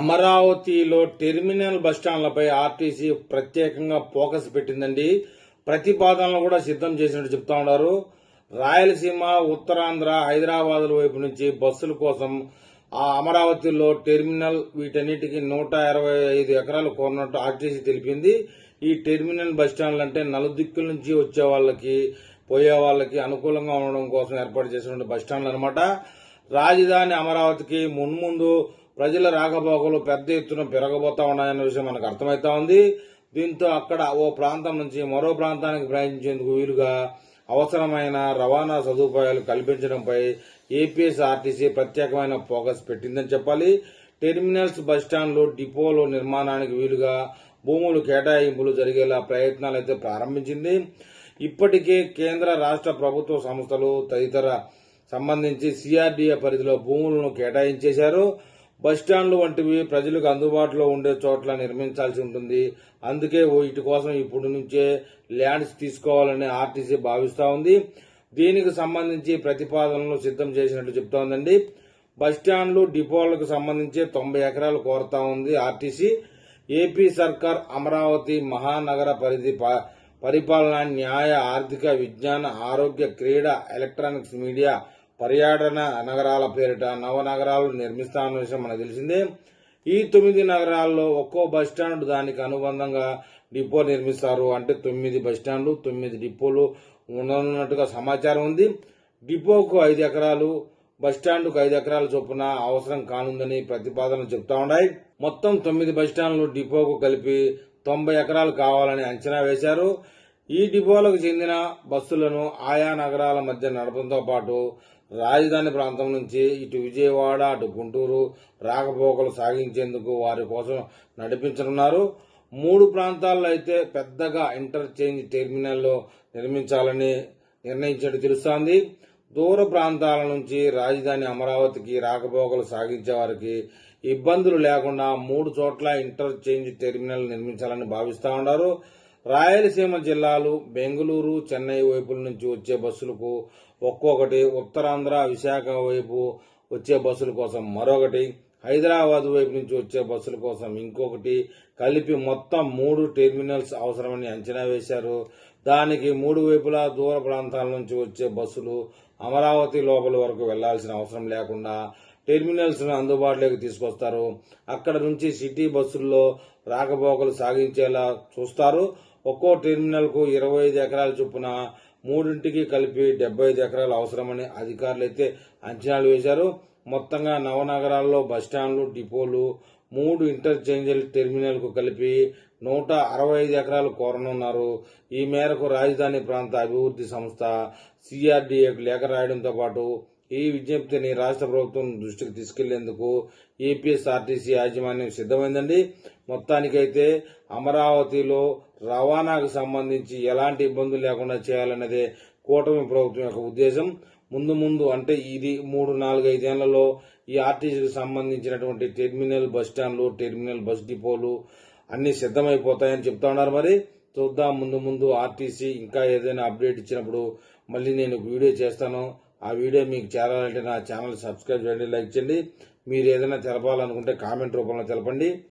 అమరావతిలో టెర్మినల్ బస్టాండ్లపై ఆర్టీసీ ప్రత్యేకంగా ఫోకస్ పెట్టిందండి. ప్రతిపాదనలు కూడా సిద్ధం చేసినట్టు చెప్తా ఉన్నారు. రాయలసీమ ఉత్తరాంధ్ర హైదరాబాద్ వైపు నుంచి బస్సుల కోసం ఆ అమరావతిలో టెర్మినల్ వీటన్నిటికీ నూట ఇరవై ఐదు ఎకరాలు కోరినట్టు ఆర్టీసీ తెలిపింది. ఈ టెర్మినల్ బస్టాండ్లు అంటే నలుదిక్కుల నుంచి వచ్చే వాళ్ళకి పోయే వాళ్ళకి అనుకూలంగా ఉండడం కోసం ఏర్పాటు చేసినటువంటి బస్టాండ్లు అనమాట రాజధాని అమరావతికి మున్ముందు ప్రజల రాకపోకలు పెద్ద ఎత్తున పెరగబోతా ఉన్నాయన్న విషయం మనకు అర్థమవుతా ఉంది. దీంతో అక్కడ ఓ ప్రాంతం నుంచి మరో ప్రాంతానికి ప్రయాణించేందుకు వీలుగా అవసరమైన రవాణా సదుపాయాలు కల్పించడంపై ఏపీఎస్ఆర్టీసీ ప్రత్యేకమైన ఫోకస్ పెట్టిందని చెప్పాలి. టెర్మినల్స్ బస్టాండ్లు డిపోలు నిర్మాణానికి వీలుగా భూములు కేటాయింపులు జరిగేలా ప్రయత్నాలు అయితే ప్రారంభించింది. ఇప్పటికే కేంద్ర రాష్ట్ర ప్రభుత్వ సంస్థలు తదితర సంబంధించి సిఆర్డీఏ పరిధిలో భూములను కేటాయించేశారు. బస్టాండ్లు వంటివి ప్రజలకు అందుబాటులో ఉండే చోట్ల నిర్మించాల్సి ఉంటుంది. అందుకే వీటి కోసం ఇప్పుడు నుంచే ల్యాండ్స్ తీసుకోవాలని ఆర్టీసీ భావిస్తూ ఉంది. దీనికి సంబంధించి ప్రతిపాదనలు సిద్ధం చేసినట్టు చెప్తోందండి. బస్టాండ్లు డిపోలకు సంబంధించి తొంభై ఎకరాలు కోరుతా ఉంది ఆర్టీసీ. ఏపీ సర్కార్ అమరావతి మహానగర పరిధి ప- పరిపాలన న్యాయ ఆర్థిక విజ్ఞాన ఆరోగ్య క్రీడ ఎలక్ట్రానిక్స్ మీడియా పర్యాటన నగరాల పేరిట నవ నగరాలు నిర్మిస్తామన్న విషయం మనకు తెలిసిందే. ఈ తొమ్మిది నగరాల్లో ఒక్కో బస్టాండ్ దానికి అనుబంధంగా డిపో నిర్మిస్తారు. అంటే తొమ్మిది బస్టాండ్లు తొమ్మిది డిపోలు ఉండనున్నట్టుగా సమాచారం ఉంది. డిపోకు ఐదు ఎకరాలు బస్టాండ్కు ఐదు ఎకరాల చొప్పున అవసరం కానుందని ప్రతిపాదనలు చెప్తా ఉన్నాయి. మొత్తం తొమ్మిది బస్టాండ్లు డిపోకు కలిపి తొంభై ఎకరాలు కావాలని అంచనా వేశారు. ఈ డిపోలకు చెందిన బస్సులను ఆయా నగరాల మధ్య నడపడంతో పాటు రాజధాని ప్రాంతం నుంచి ఇటు విజయవాడ అటు గుంటూరు రాకపోకలు సాగించేందుకు వారి కోసం నడిపించనున్నారు. మూడు ప్రాంతాల్లో అయితే పెద్దగా ఇంటర్చేంజ్ టెర్మినల్ నిర్మించాలని నిర్ణయించడం తెలుస్తోంది. దూర ప్రాంతాల నుంచి రాజధాని అమరావతికి రాకపోకలు సాగించే వారికి ఇబ్బందులు లేకుండా మూడు చోట్ల ఇంటర్చేంజ్ టెర్మినల్ నిర్మించాలని భావిస్తూ ఉన్నారు. రాయలసీమ జిల్లాలు బెంగళూరు చెన్నై వైపుల నుంచి వచ్చే బస్సులకు ఒక్కొక్కటి ఉత్తరాంధ్ర విశాఖ వైపు వచ్చే బస్సుల కోసం మరొకటి హైదరాబాద్ వైపు నుంచి వచ్చే బస్సుల కోసం ఇంకొకటి కలిపి మొత్తం మూడు టెర్మినల్స్ అవసరమని అంచనా వేశారు. దానికి మూడు వైపులా దూర ప్రాంతాల నుంచి వచ్చే బస్సులు అమరావతి లోపల వరకు వెళ్ళాల్సిన అవసరం లేకుండా టెర్మినల్స్ను అందుబాటులోకి తీసుకొస్తారు. అక్కడ నుంచి సిటీ బస్సుల్లో రాకపోకలు సాగించేలా చూస్తారు. ఒక్కో టెర్మినల్కు ఇరవై ఐదు ఎకరాల చొప్పున మూడింటికి కలిపి డెబ్బై ఐదు ఎకరాలు అవసరమని అధికారులు అయితే అంచనాలు వేశారు. మొత్తంగా నవనగరాల్లో బస్టాండ్లు డిపోలు మూడు ఇంటర్చేంజల్ టెర్మినల్కు కలిపి నూట అరవై ఐదు ఎకరాలు కోరనున్నారు. ఈ మేరకు రాజధాని ప్రాంత అభివృద్ధి సంస్థ సిఆర్డీఏకు లేఖ రాయడంతో పాటు ఈ విజ్ఞప్తిని రాష్ట్ర ప్రభుత్వం దృష్టికి తీసుకెళ్ళేందుకు ఏపీఎస్ఆర్టీసీ యాజమాన్యం సిద్ధమైందండి. మొత్తానికైతే అమరావతిలో రవాణాకు సంబంధించి ఎలాంటి ఇబ్బందులు లేకుండా చేయాలన్నదే కూటమి ప్రభుత్వం యొక్క ఉద్దేశం. ముందు ముందు అంటే ఇది మూడు నాలుగు ఐదేళ్ళలో ఈ ఆర్టీసీకి సంబంధించినటువంటి టెర్మినల్ బస్ స్టాండ్లు టెర్మినల్ బస్ డిపోలు అన్ని సిద్ధమైపోతాయని చెప్తా ఉన్నారు మరి. చూద్దాం ముందు ముందు ఆర్టీసీ ఇంకా ఏదైనా అప్డేట్ ఇచ్చినప్పుడు మళ్ళీ నేను వీడియో చేస్తాను. ఆ వీడియో మీకు చేరాలంటే నా ఛానల్ సబ్స్క్రైబ్ చేయండి లైక్ చేయండి. మీరు ఏదైనా తెలపాలనుకుంటే కామెంట్ రూపంలో తెలపండి.